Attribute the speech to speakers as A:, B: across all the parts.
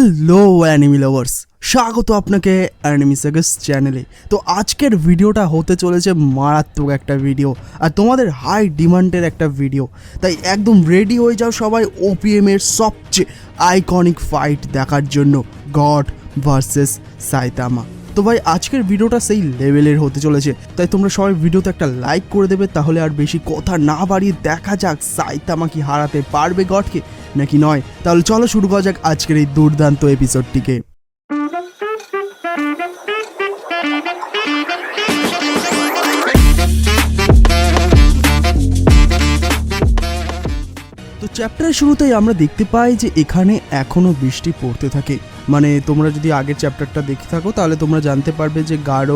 A: Hello enemy lovers স্বাগত আপনাকে enemy sagas চ্যানেলে তো আজকের ভিডিওটা হতে চলেছে মারাত্মক একটা ভিডিও আর তোমাদের হাই ডিমান্ডের একটা ভিডিও তাই একদম রেডি হয়ে যাও সবাই ওপিএম এর সবচেয়ে আইকনিক ফাইট দেখার জন্য গড ভার্সেস সাইতামা তো ভাই, আজকের ভিডিওটা সেই লেভেলের হতে চলেছে। তাই তোমরা সবাই ভিডিওতে একটা লাইক করে দেবে, তাহলে আর বেশি কথা না বাড়িয়ে দেখা যাক সাইতামা কি হারাতে পারবে গডকে নাকি নয়? তাহলে চলো শুরু করা যাক আজকের এই দুর্দান্ত এপিসোডটিকে চ্যাপ্টারের শুরুতেই আমরা দেখতে পাই যে এখানে এখনও বৃষ্টি পড়তে থাকে। মানে তোমরা যদি আগের চ্যাপ্টারটা দেখে থাকো, তাহলে তোমরা জানতে পারবে যে গাঢ়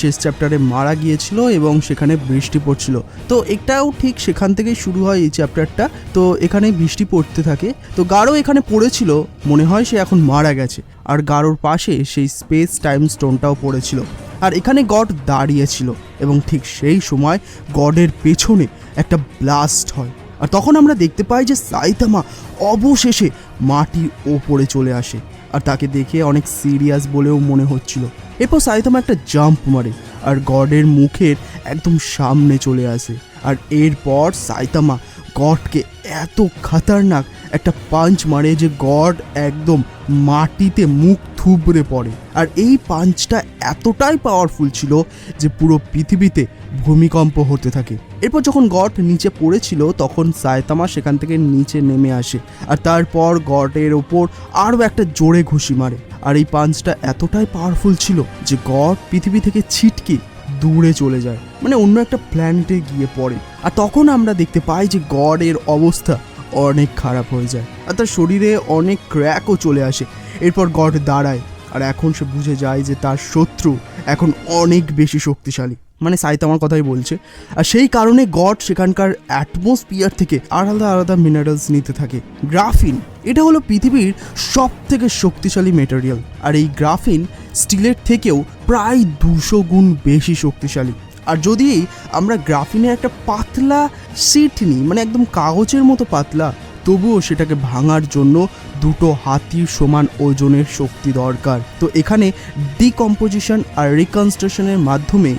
A: শেষ চ্যাপ্টারে মারা গিয়েছিল এবং সেখানে বৃষ্টি পড়ছিল। তো এটাও ঠিক সেখান থেকেই শুরু হয় এই চ্যাপ্টারটা। তো এখানে বৃষ্টি পড়তে থাকে। তো গাঢ় এখানে পড়েছিল, মনে হয় সে এখন মারা গেছে। আর গাঢ়র পাশে সেই স্পেস টাইম স্টোনটাও পড়েছিল। আর এখানে গড দাঁড়িয়েছিল এবং ঠিক সেই সময় গডের পেছনে একটা ব্লাস্ট হয়। আর তখন আমরা দেখতে পাই যে সাইতামা অবশেষে মাটির ওপরে চলে আসে। আর তাকে দেখে অনেক সিরিয়াস বলেও মনে হচ্ছিল। এরপর সাইতামা একটা জাম্প মারে আর গডের মুখের একদম সামনে চলে আসে। আর এরপর সাইতামা গডকে এত খাতারনাক একটা পাঞ্চ মারে যে গড একদম মাটিতে মুখ থুবড়ে পড়ে। আর এই পাঞ্চটা এতটাই পাওয়ারফুল ছিল যে পুরো পৃথিবীতে ভূমিকম্প হতে থাকে। এরপর যখন গড নিচে পড়েছিল, তখন সায়তামা সেখান থেকে নিচে নেমে আসে আর তারপর গডের ওপর আরও একটা জোরে ঘুষি মারে। আর এই পাঞ্চটা এতটাই পাওয়ারফুল ছিল যে গড পৃথিবী থেকে ছিটকে দূরে চলে যায় মানে অন্য একটা প্ল্যানেটে গিয়ে পড়ে। আর তখন আমরা দেখতে পাই যে গডের অবস্থা অনেক খারাপ হয়ে যায়। আর তার শরীরে অনেক ক্র্যাকও চলে আসে। এরপর গড দাঁড়ায়, আর এখন সে বুঝে যায় যে তার শত্রু এখন অনেক বেশি শক্তিশালী। মানে সাইতামার কথাই বলছে। আর সেই কারণে গড সেখানকার অ্যাটমসফিয়ার থেকে আলাদা আলাদা মিনারেলস নিতে থাকে। গ্রাফিন, এটা হলো পৃথিবীর সব থেকে শক্তিশালী মেটেরিয়াল আর এই গ্রাফিন স্টিলের থেকেও প্রায় দুশো গুণ বেশি শক্তিশালী। আর যদি আমরা গ্রাফিনের একটা পাতলা সিট নিই মানে একদম কাগজের মতো পাতলা তবুও সেটাকে ভাঙার জন্য দুটো হাতির সমান ওজনের শক্তি দরকার। তো এখানে ডিকম্পোজিশন আর রিকনস্ট্রাকশনের মাধ্যমে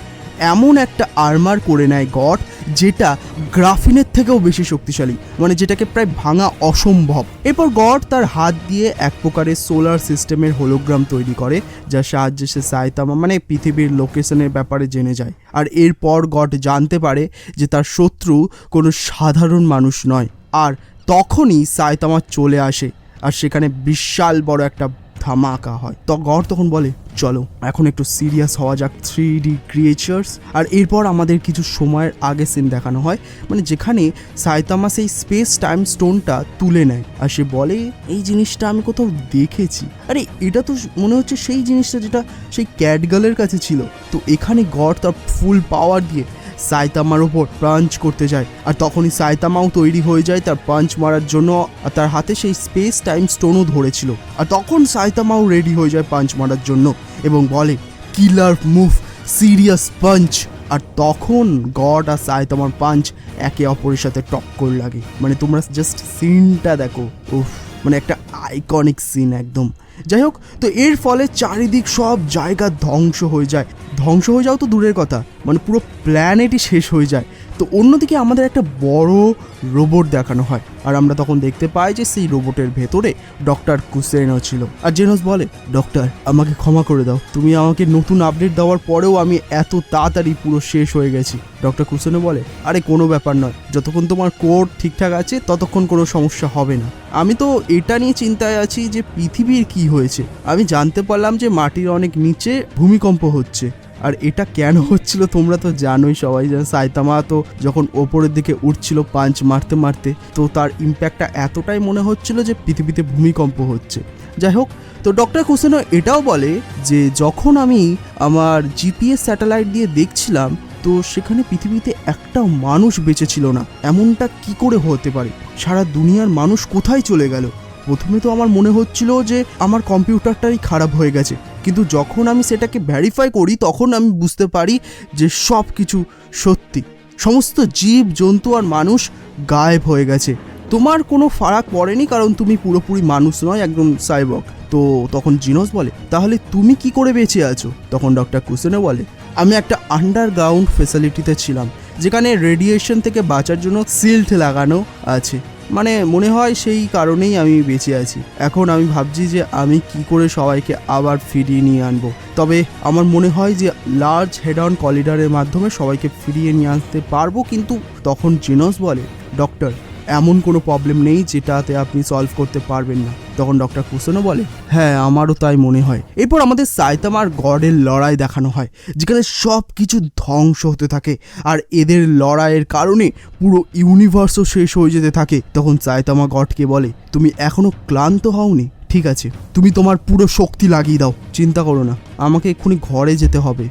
A: এমন একটা আর্মার করে নেয় গড, যেটা গ্রাফিনের থেকেও বেশি শক্তিশালী মানে যেটাকে প্রায় ভাঙা অসম্ভব। এরপর গড তার হাত দিয়ে এক প্রকারের সোলার সিস্টেমের হোলোগ্রাম তৈরি করে, যার সাহায্যে সে সায়তামা মানে পৃথিবীর লোকেশনের ব্যাপারে জেনে যায়। আর এরপর গড জানতে পারে যে তার শত্রু কোনো সাধারণ মানুষ নয়, আর তখনই সায়তামা চলে আসে আর সেখানে বিশাল বড় একটা ধামাকা হয়। তো গড় তখন বলে, চলো, এখন একটু সিরিয়াস হওয়া যাক থ্রি ডি ক্রিয়েচার্স আর এরপর আমাদের কিছু সময়ের আগে সিন দেখানো হয় মানে যেখানে সাইতামা সেই স্পেস টাইম স্টোনটা তুলে নেয়। আর সে বলে, এই জিনিসটা আমি কোথাও দেখেছি। আরে, এটা তো মনে হচ্ছে সেই জিনিসটা যেটা সেই ক্যাটগালের কাছে ছিল। তো এখানে গড় তার ফুল পাওয়ার দিয়ে সাইতামার ওপর পাঞ্চ করতে যায়। আর তখনই সাইতামাও তৈরি হয়ে যায় তার পাঞ্চ মারার জন্য, আর তার হাতে সেই স্পেস টাইম স্টোনও ধরেছিল। আর তখন সাইতামাও রেডি হয়ে যায় পাঞ্চ মারার জন্য এবং বলে কিলার মুভ সিরিয়াস পাঞ্চ আর তখন গড আর সাইতামার পাঞ্চ একে অপরের সাথে টক্কর লাগে। মানে তোমরা জাস্ট সিনটা দেখো। উফ মানে একটা আইকনিক সিন একদম। যাই হোক, তো এর ফলে চারিদিক সব জায়গা ধ্বংস হয়ে যায়। ধ্বংস হয়ে যাও তো দূরের কথা মানে পুরো প্ল্যানেটই শেষ হয়ে যায়। তো অন্যদিকে আমাদের একটা বড় রোবট দেখানো হয়। আর আমরা তখন দেখতে পাই যে সেই রোবটের ভেতরে ডক্টর কুসেনও ছিল। আর জেনস বলে ডক্টর আমাকে ক্ষমা করে দাও। তুমি আমাকে নতুন আপডেট দেওয়ার পরেও আমি এত তাড়াতাড়ি পুরো শেষ হয়ে গেছি। ডক্টর কুসেনও বলে, আরে কোনো ব্যাপার নয়। যতক্ষণ তোমার কোড ঠিকঠাক আছে, ততক্ষণ কোনো সমস্যা হবে না। আমি তো এটা নিয়ে চিন্তায় আছি যে পৃথিবীর কি হয়েছে। আমি জানতে পারলাম যে মাটির অনেক নিচে ভূমিকম্প হচ্ছে। আর এটা কেন হচ্ছিল তোমরা তো জানোই, সবাই যে সাইতামা তো যখন ওপরের দিকে উঠছিল পাঞ্চ মারতে মারতে, তো তার ইম্প্যাক্টটা এতটাই মনে হচ্ছিল যে পৃথিবীতে ভূমিকম্প হচ্ছে। যাই হোক, তো ডক্টর কুসেনো এটাও বলে যে, যখন আমি আমার জিপিএস স্যাটেলাইট দিয়ে দেখছিলাম, তো সেখানে পৃথিবীতে একটাও মানুষ বেঁচে ছিল না। এমনটা কি করে হতে পারে? সারা দুনিয়ার মানুষ কোথায় চলে গেল? প্রথমে তো আমার মনে হচ্ছিল যে, আমার কম্পিউটারটাই খারাপ হয়ে গেছে। কিন্তু যখন আমি সেটাকে ভ্যারিফাই করি, তখন আমি বুঝতে পারি যে সব কিছু সত্যি। সমস্ত জীব, জন্তু আর মানুষ গায়েব হয়ে গেছে। তোমার কোনো ফারাক পড়েনি কারণ তুমি পুরোপুরি মানুষ নয় একদম সাইবক তো তখন জিনোস বলে, তাহলে তুমি কি করে বেঁচে আছো? তখন ডক্টর কুসেনে বলে, আমি একটা আন্ডারগ্রাউন্ড ফেসিলিটিতে ছিলাম, যেখানে রেডিয়েশন থেকে বাঁচার জন্য সিল্ট লাগানো আছে। মানে মনে হয় সেই কারণেই আমি বেঁচে আছি। এখন আমি ভাবছি যে আমি কি করে সবাইকে আবার ফিরিয়ে নিয়ে আনব। তবে আমার মনে হয় যে লার্জ হেড অন কলিডারের মাধ্যমে সবাইকে ফিরিয়ে নিয়ে আসতে পারব, কিন্তু তখন জিনস বলে ডক্টর এমন কোনো প্রবলেম নেই যেটাতে আপনি সলভ করতে পারবেন না। তখন ডক্টর কুসনও বলে হ্যাঁ আমারও তাই মনে হয়। এরপর আমাদের সাইতামার গডের লড়াই দেখানো হয়, যেখানে সব কিছু ধ্বংস হতে থাকে আর এদের লড়াইয়ের কারণে পুরো ইউনিভার্সও শেষ হয়ে যেতে থাকে। তখন সাইতামা গডকে বলে, তুমি এখনও ক্লান্ত হওনি? ঠিক আছে, তুমি তোমার পুরো শক্তি লাগিয়ে দাও, চিন্তা করো না, আমাকে এক্ষুনি ঘরে যেতে হবে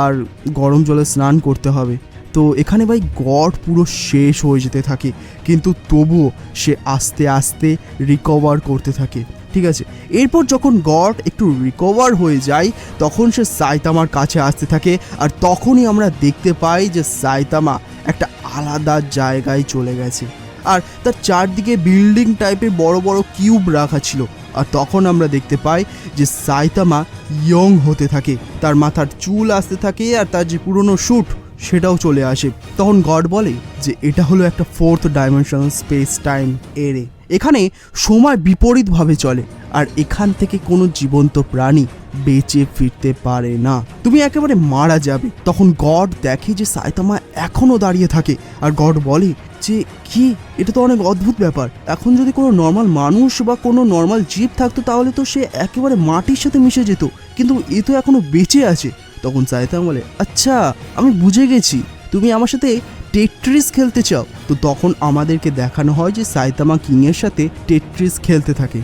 A: আর গরম জলে স্নান করতে হবে। তো এখানে ভাই গড পুরো শেষ হয়ে যেতে থাকে, কিন্তু তবুও সে আস্তে আস্তে রিকভার করতে থাকে, ঠিক আছে? এরপর যখন গড একটু রিকভার হয়ে যায়, তখন সে সাইতামার কাছে আসতে থাকে, আর তখনই আমরা দেখতে পাই যে সাইতামা একটা আলাদা জায়গায় চলে গেছে। আর তার চারদিকে বিল্ডিং টাইপের বড় বড় কিউব রাখা ছিল, আর তখন আমরা দেখতে পাই যে সাইতামা ইয়ং হতে থাকে, তার মাথার চুল আসতে থাকে, আর তার যে পুরনো শ্যুট সেটাও চলে আসে। তখন গড বলে যে, এটা হলো একটা ফোর্থ ডাইমেনশনাল স্পেস টাইম এরে। এখানে সময় বিপরীতভাবে চলে, আর এখান থেকে কোনো জীবন্ত প্রাণী বেঁচে ফিরতে পারে না। তুমি একেবারে মারা যাবে। তখন গড দেখে যে, সাইতামা এখনও দাঁড়িয়ে থাকে, আর গড বলে যে, কি? এটা তো অনেক অদ্ভুত ব্যাপার। এখন যদি কোনো নর্মাল মানুষ বা কোনো নর্মাল জীব থাকতো, তাহলে তো সে একেবারে মাটির সাথে মিশে যেত। কিন্তু এ তো এখনও বেঁচে আছে। তখন সাইতামা বলে আচ্ছা আমি বুঝে গেছি। তুমি আমার সাথে টেট্রিস খেলতে চাও। তো তখন আমাদেরকে দেখানো হয় যে সাইতামা কিংয়ের সাথে টেট্রিস খেলতে থাকে।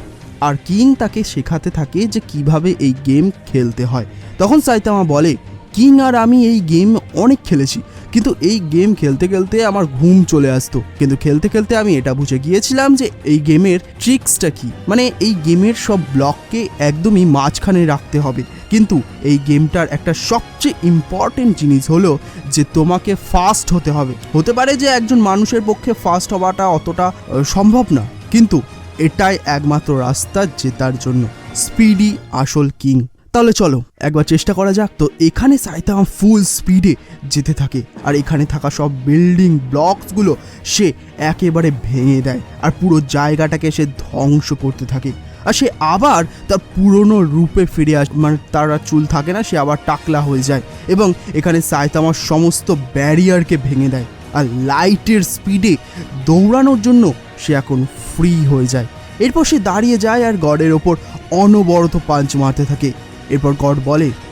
A: আর কিং তাকে শেখাতে থাকে যে কীভাবে এই গেম খেলতে হয়। তখন সাইতামা বলে, কিং আর আমি এই গেম অনেক খেলেছি, কিন্তু এই গেম খেলতে খেলতে আমার ঘুম চলে আসতো। কিন্তু খেলতে খেলতে আমি এটা বুঝে গিয়েছিলাম যে এই গেমের ট্রিক্সটা কি। মানে এই গেমের সব ব্লককে একদমই মাঝখানে রাখতে হবে। কিন্তু এই গেমটার একটা সবচেয়ে ইম্পর্টেন্ট জিনিস হলো যে তোমাকে ফাস্ট হতে হবে। হতে পারে যে একজন মানুষের পক্ষে ফাস্ট হওয়াটা অতটা সম্ভব না, কিন্তু এটাই একমাত্র রাস্তা জেতার জন্য। স্পিডি আসল কিং তাহলে চলো, একবার চেষ্টা করা যাক। তো এখানে সাইতামা ফুল স্পিডে যেতে থাকে, আর এখানে থাকা সব বিল্ডিং ব্লকসগুলো সে একেবারে ভেঙে দেয়, আর পুরো জায়গাটাকে সে ধ্বংস করতে থাকে। আর সে আবার তার পুরনো রূপে ফিরে আস মানে তার আর চুল থাকে না সে আবার টাকলা হয়ে যায় এবং এখানে সায়তামার সমস্ত ব্যারিয়ারকে ভেঙে দেয় আর লাইটের স্পিডে দৌড়ানোর জন্য সে এখন ফ্রি হয়ে যায়। এরপর সে দাঁড়িয়ে যায় আর গডের ওপর অনবরত পাঞ্চ মারতে থাকে। এরপর গড বলে "হ্যাঁ,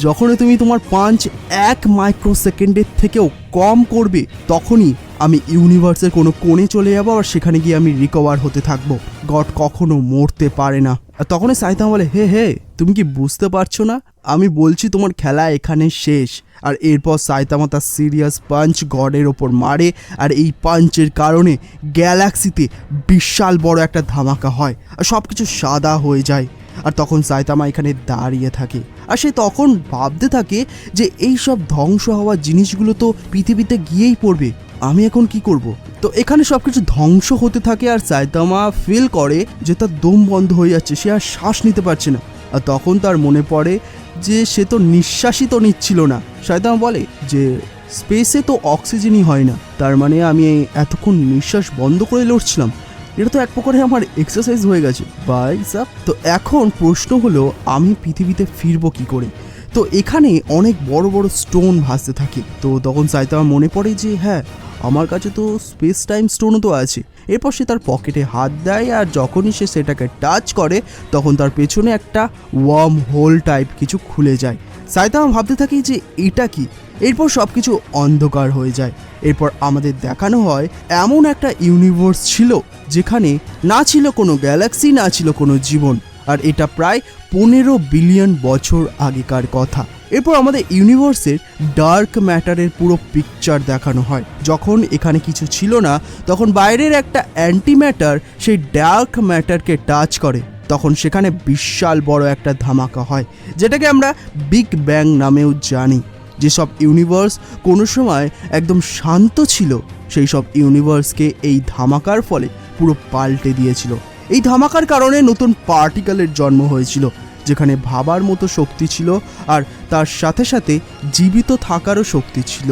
A: যখনই তুমি তোমার পাঞ্চ এক মাইক্রো সেকেন্ডের থেকেও কম করবে, তখনই আমি ইউনিভার্সের কোনো কোণে চলে যাব আর সেখানে গিয়ে আমি রিকভার হতে থাকব। গড কখনো মরতে পারে না। আর তখনই সাইতাম বলে, হে হে, তুমি কি বুঝতে পারছ না? আমি বলছি তোমার খেলা এখানে শেষ। আর এরপর সাইতামা তার সিরিয়াস পাঞ্চ গডের ওপর মারে আর এই পাঞ্চের কারণে গ্যালাক্সিতে বিশাল বড় একটা ধামাকা হয়। আর সব কিছু সাদা হয়ে যায়। আর তখন সাইতামা এখানে দাঁড়িয়ে থাকে। আর সে তখন ভাবতে থাকে যে এই সব ধ্বংস হওয়া জিনিসগুলো তো পৃথিবীতে গিয়েই পড়বে। আমি এখন কি করব? তো এখানে সব কিছু ধ্বংস হতে থাকে আর সাইতামা ফিল করে যে তার দম বন্ধ হয়ে যাচ্ছে, সে আর শ্বাস নিতে পারছে না। আর তখন তার মনে পড়ে যে সে তো নিঃশ্বাসই তো নিচ্ছিল না। সাইতামা বলে যে, স্পেসে তো অক্সিজেনই হয় না। তার মানে আমি এতক্ষণ নিঃশ্বাস বন্ধ করে লড়ছিলাম। এটা তো এক প্রকারে আমার এক্সারসাইজ হয়ে গেছে। বাই সাব তো এখন প্রশ্ন হলো, আমি পৃথিবীতে ফিরবো কি করে? তো এখানে অনেক বড় বড় স্টোন ভাসতে থাকে। তো তখন সাইতামা মনে পড়ে যে হ্যাঁ আমার কাছে তো স্পেস টাইম স্টোনও তো আছে। এরপর সে তার পকেটে হাত দেয় আর যখনই সে সেটাকে টাচ করে, তখন তার পেছনে একটা ওয়ার্ম হোল টাইপ কিছু খুলে যায়। সাইতামা ভাবতে থাকি যে, এটা কি? এরপর সব কিছু অন্ধকার হয়ে যায়। এরপর আমাদের দেখানো হয় এমন একটা ইউনিভার্স ছিল যেখানে না ছিল কোনো গ্যালাক্সি না ছিল কোনো জীবন। আর এটা প্রায় পনেরো বিলিয়ন বছর আগেকার কথা। এরপর আমাদের ইউনিভার্সের ডার্ক ম্যাটারের পুরো পিকচার দেখানো হয়। যখন এখানে কিছু ছিল না, তখন বাইরের একটা অ্যান্টি ম্যাটার সেই ডার্ক ম্যাটারকে টাচ করে। তখন সেখানে বিশাল বড় একটা ধামাকা হয়, যেটাকে আমরা বিগ ব্যাং নামেও জানি। যেসব ইউনিভার্স কোনো সময় একদম শান্ত ছিল, সেই সব ইউনিভার্সকে এই ধামাকার ফলে পুরো পাল্টে দিয়েছিল। এই ধামাকার কারণে নতুন পার্টিকেলের জন্ম হয়েছিল, যেখানে ভাবার মতো শক্তি ছিল আর তার সাথে সাথে জীবিত থাকারও শক্তি ছিল।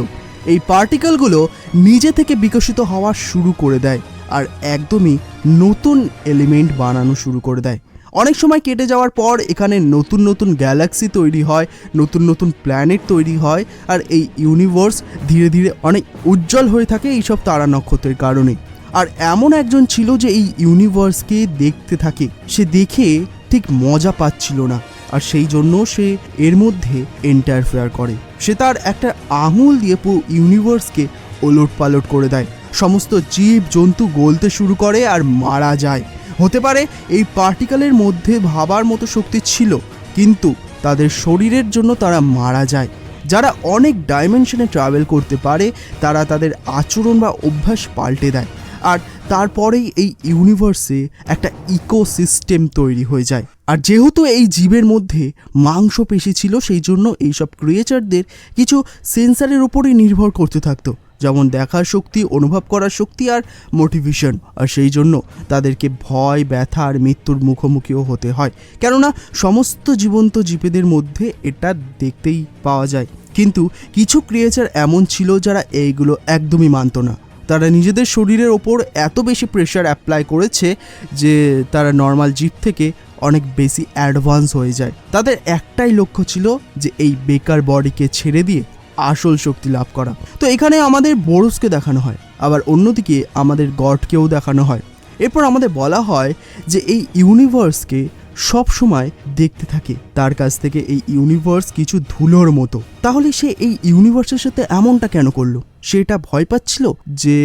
A: এই পার্টিকেলগুলো নিজে থেকে বিকশিত হওয়া শুরু করে দেয় আর একদমই নতুন এলিমেন্ট বানানো শুরু করে দেয়। অনেক সময় কেটে যাওয়ার পর এখানে নতুন নতুন গ্যালাক্সি তৈরি হয়, নতুন নতুন প্ল্যানেট তৈরি হয়, আর এই ইউনিভার্স ধীরে ধীরে অনেক উজ্জ্বল হয়ে থাকে এইসব তারা নক্ষত্রের কারণে। আর এমন একজন ছিল যে এই ইউনিভার্সকে দেখতে থাকে। সে দেখে ঠিক মজা পাচ্ছিল না, আর সেই জন্য সে এর মধ্যে এন্টারফেয়ার করে। সে তার একটা আঙুল দিয়ে পুরো ইউনিভার্সকে ওলট পালট করে দেয়। সমস্ত জীব জন্তু গলতে শুরু করে আর মারা যায়। হতে পারে এই পার্টিকেলের মধ্যে ভাবার মতো শক্তি ছিল, কিন্তু তাদের শরীরের জন্য তারা মারা যায়। যারা অনেক ডাইমেনশনে ট্রাভেল করতে পারে, তারা তাদের আচরণ বা অভ্যাস পাল্টে দেয়। আর তারপরেই এই ইউনিভার্সে একটা ইকোসিস্টেম তৈরি হয়ে যায়। আর যেহেতু এই জীবের মধ্যে মাংসপেশি ছিল, সেই জন্য এইসব ক্রিয়েচারদের কিছু সেন্সারের উপরেই নির্ভর করতে থাকতো। যেমন দেখার শক্তি, অনুভব করার শক্তি আর মোটিভেশন আর সেই জন্য তাদেরকে ভয়, ব্যথা আর মৃত্যুর মুখোমুখিও হতে হয়। কেননা সমস্ত জীবন্ত জীবেদের মধ্যে এটা দেখতেই পাওয়া যায়। কিন্তু কিছু ক্রিয়েচার এমন ছিল যারা এইগুলো একদমই মানতো না। তারা নিজেদের শরীরের ওপর এত বেশি প্রেশার অ্যাপ্লাই করেছে যে তারা নর্মাল জীব থেকে অনেক বেশি অ্যাডভান্স হয়ে যায়। তাদের একটাই লক্ষ্য ছিল যে এই বেকার বডিকে ছেড়ে দিয়ে আসল শক্তি লাভ করা। তো এখানে আমাদের বোরসকে দেখানো হয়, আবার অন্যদিকে আমাদের গডকেও দেখানো হয়। এরপর আমাদের বলা হয় যে এই ইউনিভার্সকে সব সময় দেখতে থাকে, তার কাছ থেকে এই ইউনিভার্স কিছু ধুলোর মতো। তাহলে সে এই ইউনিভার্সের সাথে এমনটা কেন করল? সেটা ভয় পাচ্ছিল যে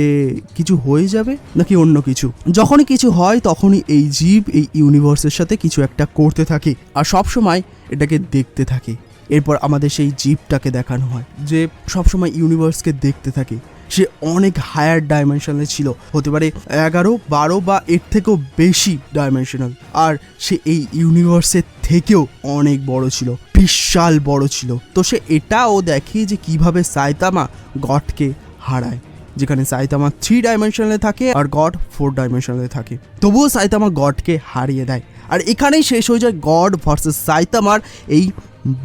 A: কিছু হয়ে যাবে নাকি অন্য কিছু? যখনই কিছু হয় তখনই এই জীব এই ইউনিভার্সের সাথে কিছু একটা করতে থাকে, আর সব সময় এটাকে দেখতে থাকে। এরপর আমাদের সেই জীবটাকে দেখানো হয়, যে সবসময় ইউনিভার্সকে দেখতে থাকে। সে অনেক হায়ার ডাইমেনশনে ছিল, হতে পারে এগারো, বারো বা এর থেকেও বেশি ডাইমেনশনাল আর সে এই ইউনিভার্সের থেকেও অনেক বড় ছিল, বিশাল বড় ছিল। তো সে এটাও দেখে যে কীভাবে সাইতামা গডকে হারায়, যেখানে সাইতামা থ্রি ডাইমেনশনালে থাকে আর গড ফোর ডাইমেনশনালে থাকে। তবুও সাইতামা গডকে হারিয়ে দেয়। আর এখানেই শেষ হয়ে যায় গড ভার্সেস সাইতামার এই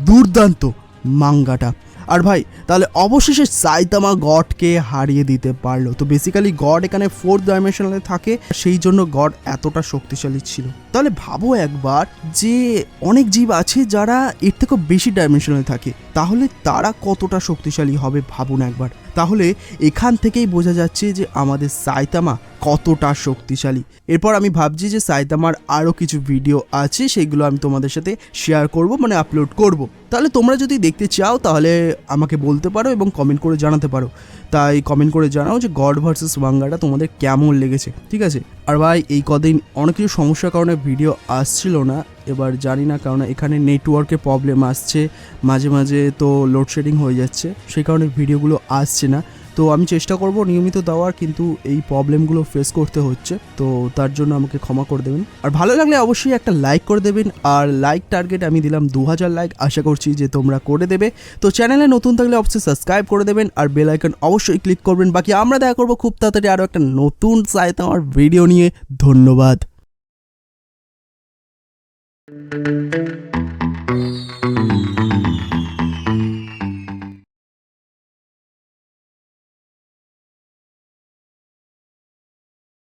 A: দুর্দান্ত মাঙ্গাটা। আর ভাই, তাহলে অবশেষে সাইতামা গডকে হারিয়ে দিতে পারল। তো বেসিক্যালি গড এখানে ফোর্থ ডাইমেনশনালে থাকে, সেই জন্য গড এতটা শক্তিশালী ছিল। তাহলে ভাবো একবার যে অনেক জীব আছে যারা এর থেকেও বেশি ডাইমেনশনালে থাকে। তাহলে তারা কতটা শক্তিশালী হবে ভাবুন একবার। তাহলে এখান থেকেই বোঝা যাচ্ছে যে আমাদের সাইতামা কতটা শক্তিশালী। এরপর আমি ভাবছি যে সাইতামার আরও কিছু ভিডিও আছে সেগুলো আমি তোমাদের সাথে শেয়ার করব মানে আপলোড করব। তাহলে তোমরা যদি দেখতে চাও, তাহলে আমাকে বলতে পারো এবং কমেন্ট করে জানাতে পারো। তাই কমেন্ট করে জানাও যে গড ভার্সেস মাঙ্গাটা তোমাদের কেমন লেগেছে, ঠিক আছে? আর ভাই, এই কদিন অনেক কিছু সমস্যার কারণে ভিডিও আসছিল না। এবার জানি না, কারণ এখানে নেটওয়ার্কের প্রবলেম আসছে। মাঝে মাঝে তো লোডশেডিং হয়ে যাচ্ছে। সেই কারণে ভিডিওগুলো আসছে না। তো আমি চেষ্টা করব নিয়মিত দেওয়ার, কিন্তু এই প্রবলেমগুলো ফেস করতে হচ্ছে। তো তার জন্য আমাকে ক্ষমা করে দেবেন। আর ভালো লাগলে অবশ্যই একটা লাইক করে দেবেন। আর লাইক টার্গেট আমি দিলাম দু হাজার লাইক আশা করছি যে তোমরা করে দেবে। তো চ্যানেলে নতুন থাকলে অবশ্যই সাবস্ক্রাইব করে দেবেন। আর বেল আইকন অবশ্যই ক্লিক করবেন। বাকি আমরা দেখা করব খুব তাড়াতাড়ি আরও একটা নতুন সাইতে আমার ভিডিও নিয়ে। ধন্যবাদ।